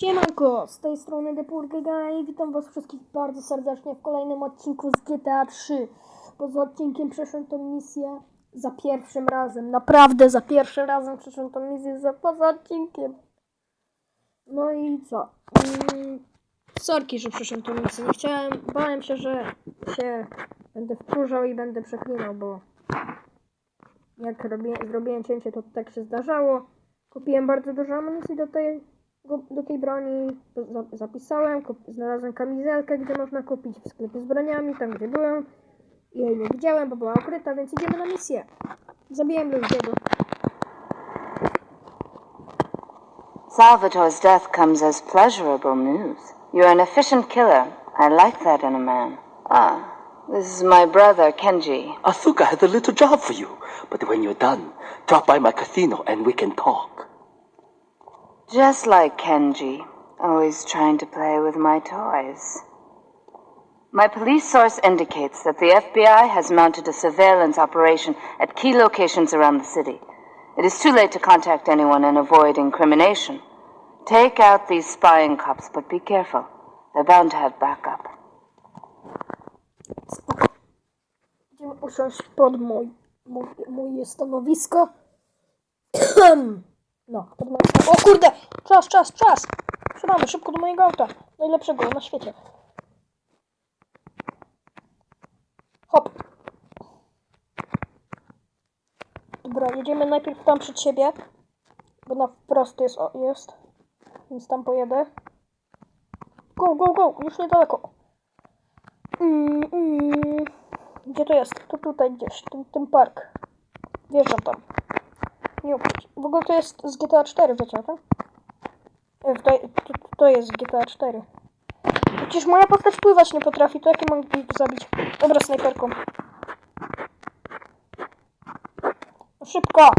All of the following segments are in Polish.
Siemanko, z tej strony Depurgega i witam was wszystkich bardzo serdecznie w kolejnym odcinku z GTA 3. Poza odcinkiem przeszłem tą misję za pierwszym razem, naprawdę za pierwszym razem przeszłem tą misję za poza odcinkiem. No i co? Mm, sorki, że przeszłem tą misję, nie chciałem, bałem się, że się będę wkurzał i będę przeklinał, bo jak robię, zrobiłem cięcie, to tak się zdarzało. Kupiłem bardzo dużo amunicji do tej, do tej broni, za- zapisałem, znalazłem kamizelkę, gdzie można kupić w sklepie z broniami, tam gdzie byłem. I jej nie widziałem, bo była ukryta, więc idziemy na misję. Zabiłem ludziego. Salvatore's death comes as pleasurable news. You're an efficient killer. I like that in a man. Ah, this is my brother, Kenji. Asuka has a little job for you, but when you're done, drop by my casino and we can talk. Just like Kenji, always trying to play with my toys. My police source indicates that the FBI has mounted a surveillance operation at key locations around the city. It is too late to contact anyone and avoid incrimination. Take out these spying cops, but be careful. They're bound to have backup. Idziemy usiąść pod moje stanowisko. No. O kurde! Czas, czas, czas! Wsiadamy szybko do mojego auta. Najlepszego na świecie. Hop. Dobra, jedziemy najpierw tam przed siebie. Bo na wprost jest, o, jest. Więc tam pojedę. Go, go, go! Już niedaleko. Mm, mm. Gdzie to jest? To tutaj gdzieś, ten, ten park. Wjeżdżam tam. Nie ukryć. W ogóle to jest z GTA 4, wiecie o tym? E, To, to, to jest z GTA 4. Przecież moja postać pływać nie potrafi, to jakie mam zabić? Dobra, snajperką. No szybko!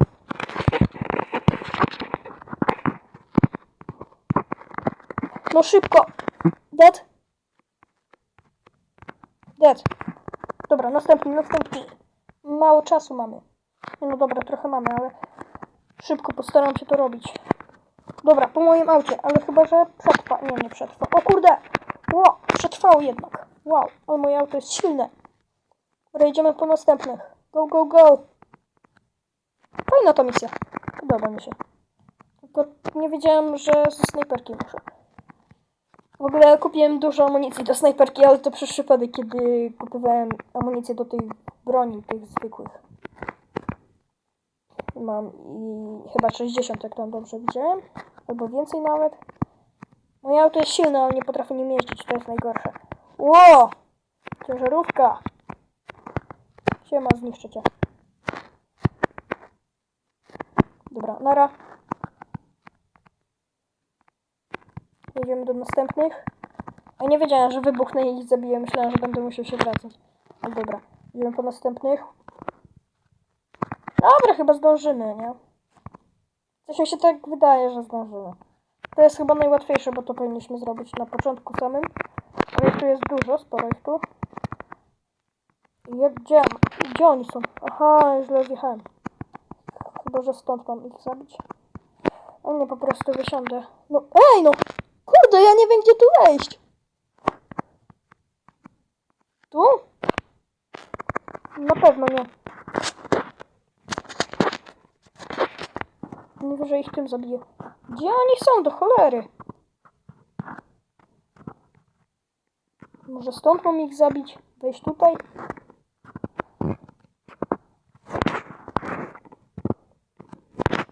No szybko! Dead? Dead. Dobra, następny, następny. Mało czasu mamy. No dobra, trochę mamy, ale szybko postaram się to robić. Dobra, po moim aucie, ale chyba, że przetrwa. Nie, nie przetrwa. O kurde! Ło, przetrwało jednak. Wow, ale moje auto jest silne. Dobra, idziemy po następnych. Go, go, go! Fajna ta misja. Podoba mi się. Tylko nie wiedziałem, że ze snajperki muszę. W ogóle kupiłem dużo amunicji do snajperki, ale to przez przypadek, kiedy kupowałem amunicję do tych broni, tych zwykłych. Mam i chyba 60, jak tam dobrze widziałem. Albo więcej nawet. Moje auto jest silne, ale nie potrafię nim jeździć, to jest najgorsze. Ło! Ciężarówka! Siema, zniszczę cię. Dobra, nara. Jedziemy do następnych. A nie wiedziałem, że wybuchnę i zabiję. Myślałem, że będę musiał się wracać. No dobra, idziemy po następnych. Dobra, chyba zdążymy, nie? Coś mi się tak wydaje, że zdążymy. To jest chyba najłatwiejsze, bo to powinniśmy zrobić na początku samym. Ale tu jest dużo, sporo ich tu. Gdzie, gdzie oni są? Aha, źle wjechałem. Chyba, że stąd mam ich zabić. O nie, po prostu wysiądę. No, ej no! Kurde, ja nie wiem, gdzie tu wejść. Tu? Na pewno nie. Najwyżej ich tym zabiję. Gdzie oni są, do cholery? Może stąd mam ich zabić? Wejść tutaj?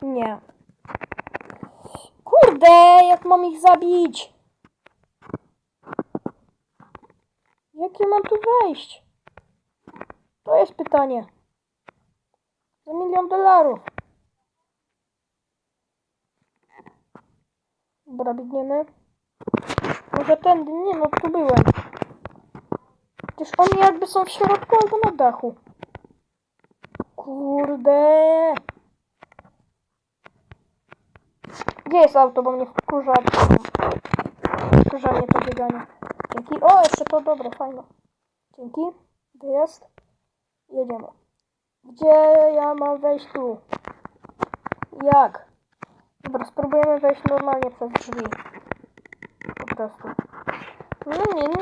Nie. Kurde, jak mam ich zabić? Jak ja mam tu wejść? To jest pytanie. Za milion dolarów. Dobra, biegniemy. Może tędy? Nie, no tu byłem. Przecież oni jakby są w środku albo na dachu. Kurde. Gdzie jest auto, bo mnie wkurza. Wkurza mnie to bieganie. Dzięki. O, jeszcze to dobre, fajne. Dzięki. Wyjazd. Jedziemy. Gdzie ja mam wejść tu? Jak? Dobra, spróbujemy wejść normalnie przez drzwi. prostu. No nie, no.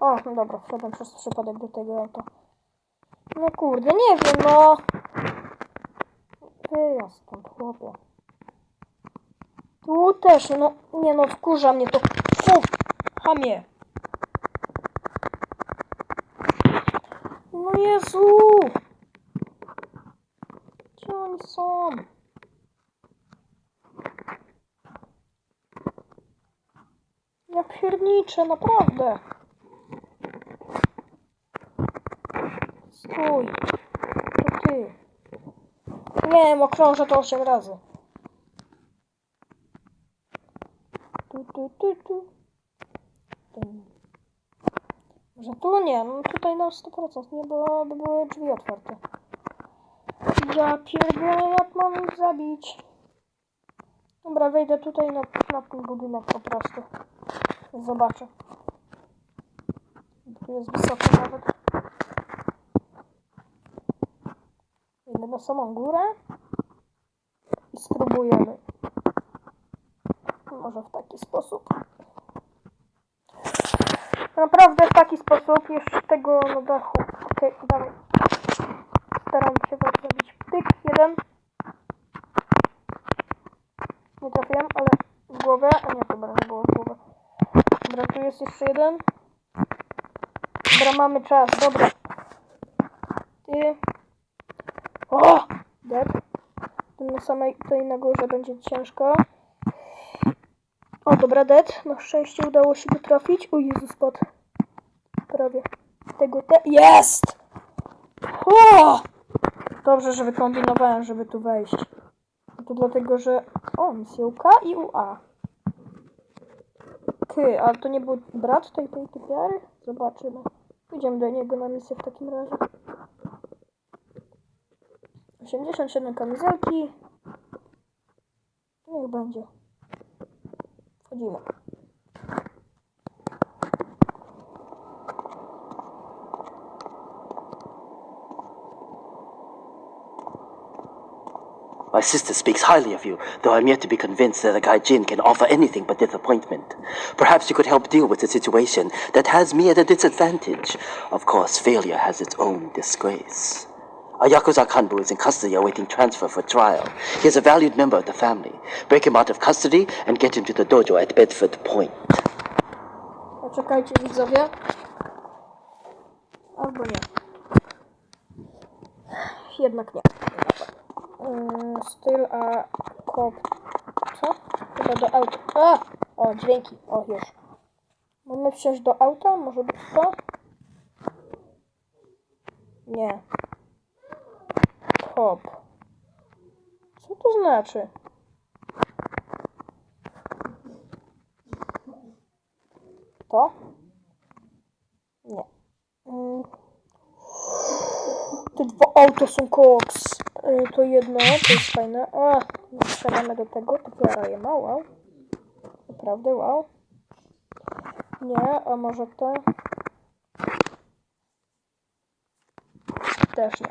O, no dobra, wszedłem przez przypadek do tego auta. No kurde, nie wiem, no. Wyjazd stąd, chłopie. Tu też, no, nie no, wkurza mnie to. Fu, hamie. No Jezu! Gdzie oni są? Ja pierniczę, naprawdę. Stój. To ty. Nie wiem, okrążę to 8 razy. Tu, tu, tu, tu. Tu. Może tu nie, no tutaj na 100% nie, bo by były drzwi otwarte. Ja pierdolę, jak mam ich zabić. Dobra, wejdę tutaj na, na ten budynek po prostu. Zobaczę. Tu jest wysoko nawet. Idę na samą górę i spróbujemy. Może w taki sposób. Naprawdę w taki sposób, jeszcze tego na dachu. Okej, dawaj. Staram się zrobić. Pyk, jeden. Nie trafiłem, ale w głowę. A nie, dobra, nie było w głowę. Dobra, tu jest jeszcze jeden. Dobra, mamy czas, dobra. Ty. O! Tu na samej tutaj na górze będzie ciężko. O, dobra, dead. Na szczęście udało się go trafić. O Jezu, spadł. Prawie. Tego te... Jest! O! Dobrze, że wykombinowałem, żeby tu wejść. To dlatego, że... O, misja UK i UA. Ty, ale to nie był brat tej, tej typiary? Zobaczymy. Idziemy do niego na misję w takim razie. 87 kamizelki. Niech będzie. Wchodzimy. My sister speaks highly of you, though I'm yet to be convinced that a guy Jin can offer anything but disappointment. Perhaps you could help deal with the situation that has me at a disadvantage. Of course, failure has its own disgrace. A Yakuza Kanbu is in custody awaiting transfer for trial. He is a valued member of the family. Break him out of custody and get him to the dojo at Bedford Point. Poczekajcie widzowie. Albo nie. Jednak nie. Yy, styl a kop. Co? Chyba do auta. A! O, dźwięki. O, już. Mamy wsiąść do auta? Może być to? Nie. Kop. Co to znaczy? To? Nie. Mm. Te dwa auta są koks. Y, To jedno, to jest fajne. A, strzelamy do tego, typiara je ma, wow. Naprawdę, wow. Nie, a może te? Też nie.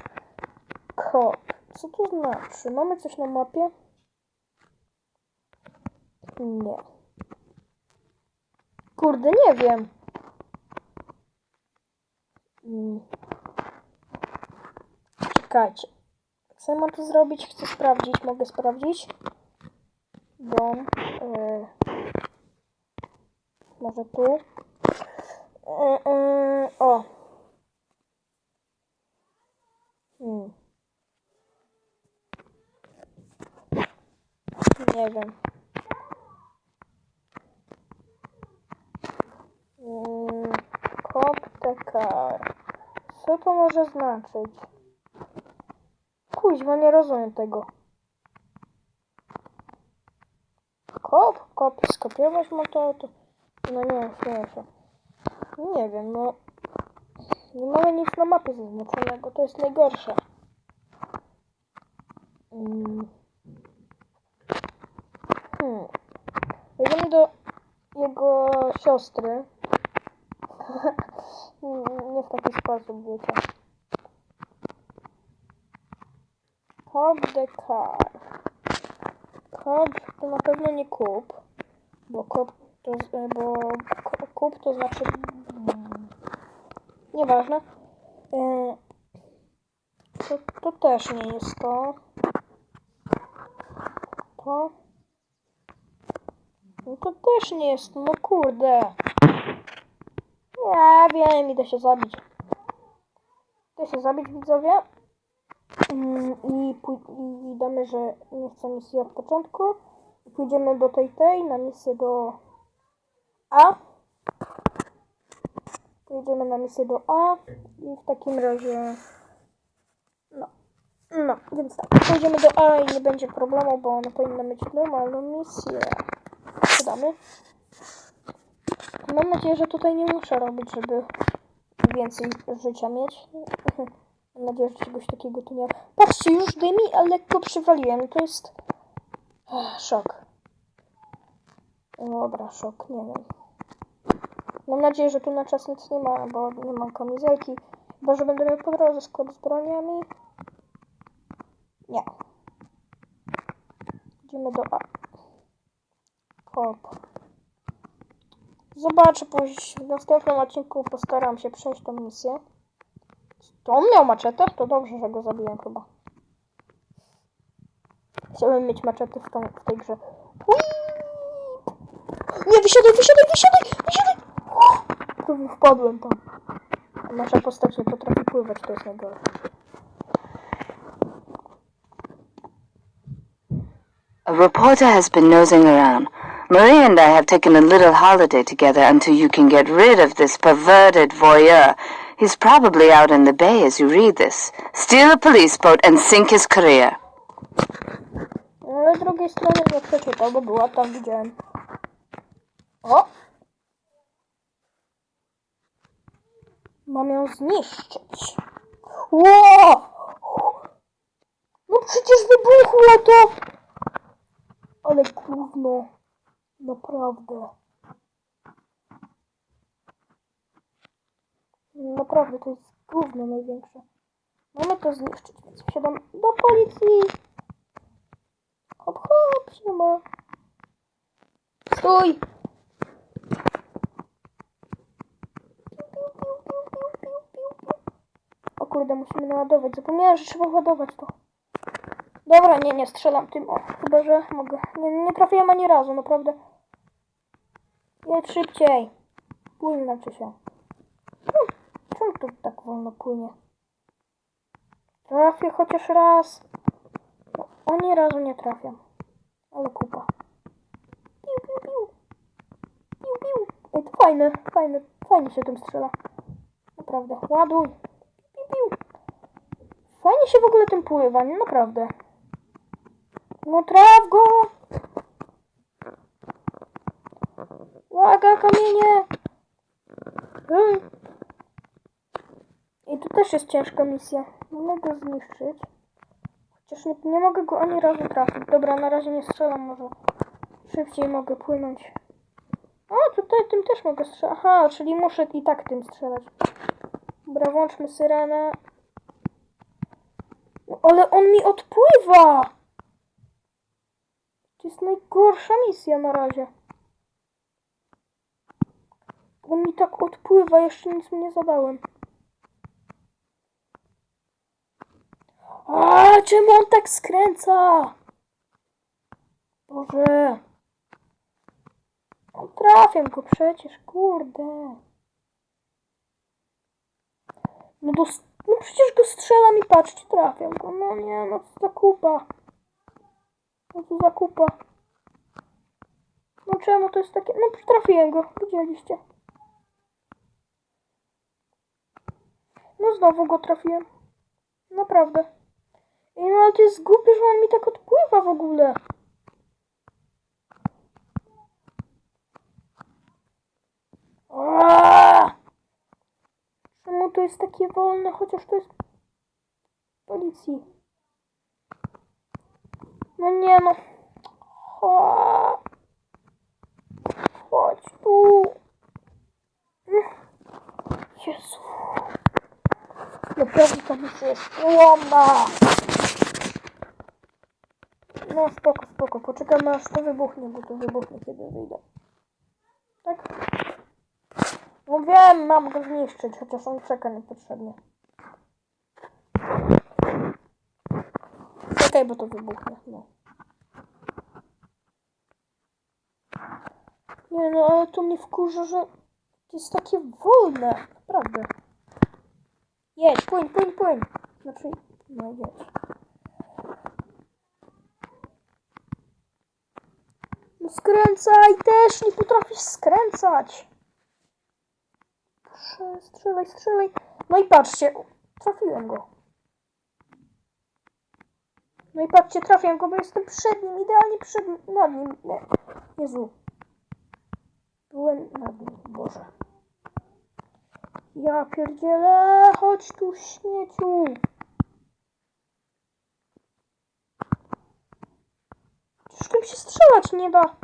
Kop. Co to znaczy? Mamy coś na mapie? Nie. Kurde, nie wiem. Mm. Czekajcie. Mam tu zrobić? Chcę sprawdzić. Mogę sprawdzić? Dom. y, może tu. Y, y, o. Hmm. Nie wiem. Mm, Koptekar. Co to może znaczyć? Kuźwa, nie rozumiem tego. Kop? Kop, skopiować ma to, to... No nie, nie, nie. Nie wiem, no... Nie mamy nic na mapie zaznaczonego, to jest najgorsze. Mm. Hmm. Wejdziemy do jego siostry. Nie- nie w taki sposób, wiecie. Cop the car. Cop to na pewno nie kup, bo kop To, e, bo ku- kup to znaczy... mm, Nieważne. E, To, to też nie jest to. To. No to też nie jest, no kurde. Ja wiem, idę się zabić. Idę się zabić, widzowie. Mm, I, I damy, że nie chcę misji od początku. Pójdziemy do tej tej, na misję do A. Pójdziemy na misję do A. I w takim razie... No. No, więc tak. Pójdziemy do A i nie będzie problemu, bo ona powinna mieć normalną misję. Przydamy. Mam nadzieję, że tutaj nie muszę robić, żeby więcej życia mieć. Mam nadzieję, że czegoś takiego tu nie ma. Patrzcie, już dymi, ale lekko przywaliłem. To jest... Szok. Dobra, szok, nie wiem. Mam nadzieję, że tu na czas nic nie ma, bo nie mam kamizelki. Chyba, że będę miał po drodze sklep z broniami. Nie. Idziemy do A. Kop. Zobaczę później w następnym odcinku postaram się przejść tą misję. To on miał maczetę? To dobrze, że go zabiłem chyba. Mieć maczetę w, tą, w tej grze. Nie, wysiadaj, wysiadaj, wysiadaj, wysiadaj! Wpadłem tam. Nasza postać nie potrafi pływać, to jest najgorsze. A reporter has been nosing around. Marie and I have taken a little holiday together until you can get rid of this perverted voyeur. He's probably out in the bay as you read this. Steal a police boat and sink his career. Z drugiej strony nie przeczytał, bo była tam, widziałem. O! Mam ją zniszczyć. Ło! No przecież wybuchło to! Ale gówno. Naprawdę. Naprawdę, to jest gówno największe. Mamy to zniszczyć, więc wsiadam do policji. Hop, hop, siema. Stój! O kurde, musimy naładować. Zapomniałem, że trzeba ładować to. Dobra, nie, nie strzelam tym. O, chyba, że mogę. Nie, nie trafiłem ani razu, naprawdę. Jedź szybciej. Płynie znaczy się. Hmm, wolno płynie? Trafię chociaż raz. No, ani razu nie trafiam. Ale kupa. Piu, piu, piu. Piu, piu. Ej, to fajne, fajne, fajnie się tym strzela. Naprawdę, ładuj. Piu, piu. Fajnie się w ogóle tym pływa, nie naprawdę. No traf go! Uwaga, kamienie! Ej. Tu też jest ciężka misja. Mamy go zniszczyć. Chociaż nie, nie mogę go ani razu trafić. Dobra, na razie nie strzelam, może szybciej mogę płynąć. O, tutaj tym też mogę strzelać. Aha, czyli muszę i tak tym strzelać. Dobra, włączmy syrenę. No, ale on mi odpływa! To jest najgorsza misja na razie. On mi tak odpływa, jeszcze nic mu nie zadałem. A czemu on tak skręca? Boże. No, trafiam go przecież, kurde. No, dos- no przecież go strzelam i patrzcie, trafiam go. No nie, no co za kupa. No co za kupa. No czemu to jest takie... No trafiłem go, widzieliście. No znowu go trafiłem. Naprawdę. Ej, no ale to jest głupie, że on mi tak odpływa w ogóle. Aaaa! Czemu to jest takie wolne, chociaż to jest policji? No nie no. Chodź tu. Jezu. Naprawdę ta misja jest ułomna. No spoko, spoko. Poczekamy aż to wybuchnie, bo to wybuchnie kiedy wyjdę. Tak? No wiem, mam go zniszczyć, chociaż on czeka niepotrzebnie. Czekaj, bo to wybuchnie. No. Nie no, ale to mnie wkurza, że to jest takie wolne. Naprawdę. Jedź, płyń, płyń, płyń. Znaczy, no jedź. No skręcaj też, nie potrafisz skręcać. Proszę, strzelaj, strzelaj. No i patrzcie, trafiłem go. No i patrzcie, trafiłem go, bo jestem przed nim, idealnie przed nim, nad nim. Nie. Jezu. Byłem nad nim, Boże. Ja pierdzielę, chodź tu śmieciu. Przecież tym się strzelać nie da.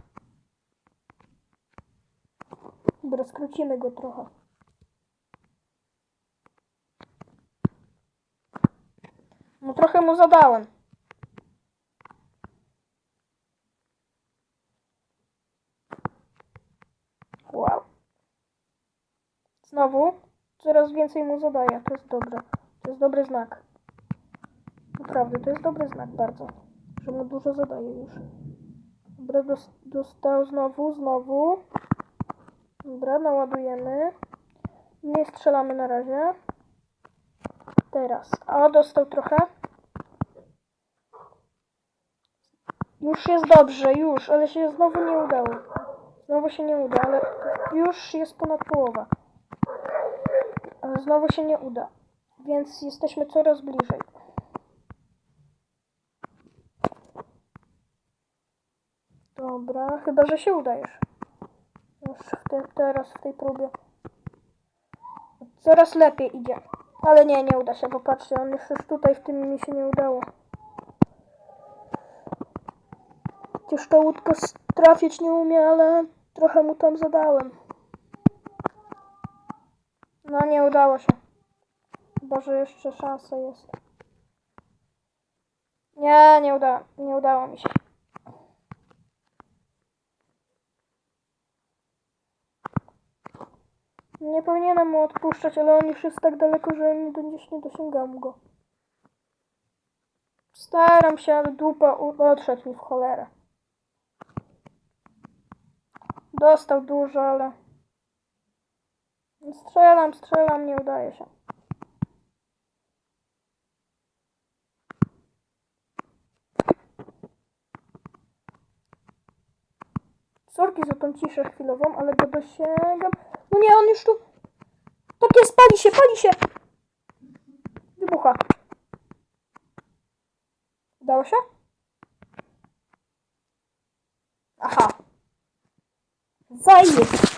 Dobra, skrócimy go trochę. No trochę mu zadałem. Wow. Znowu coraz więcej mu zadaję. To jest dobre. To jest dobry znak. Naprawdę, to jest dobry znak bardzo. Że mu dużo zadaje już. Dobra, dos- dostał znowu, znowu. Dobra, naładujemy. Nie strzelamy na razie. Teraz. A, dostał trochę. Już jest dobrze, już, ale się znowu nie udało. Znowu się nie uda, ale już jest ponad połowa. Ale znowu się nie uda. Więc jesteśmy coraz bliżej. Dobra, chyba, że się udajesz. Już w te, teraz w tej próbie. Coraz lepiej idzie. Ale nie, nie uda się, bo patrzcie, on już już tutaj w tym mi się nie udało. Ta łódka s- trafić nie umie, ale trochę mu tam zadałem. No nie udało się. Chyba, że jeszcze szansa jest. Nie, nie udało, nie udało mi się. Nie powinienem mu odpuszczać, ale on już jest tak daleko, że nie, do- nie dosięgam go. Staram się, ale dupa odszedł mi w cholerę. Dostał dużo, ale... Strzelam, strzelam, nie udaje się. Sorki za tą ciszę chwilową, ale go dosięgam. No nie, on już tu... Tak jest, pali się, pali się! Wybucha. Udało się? Aha. Zajeb.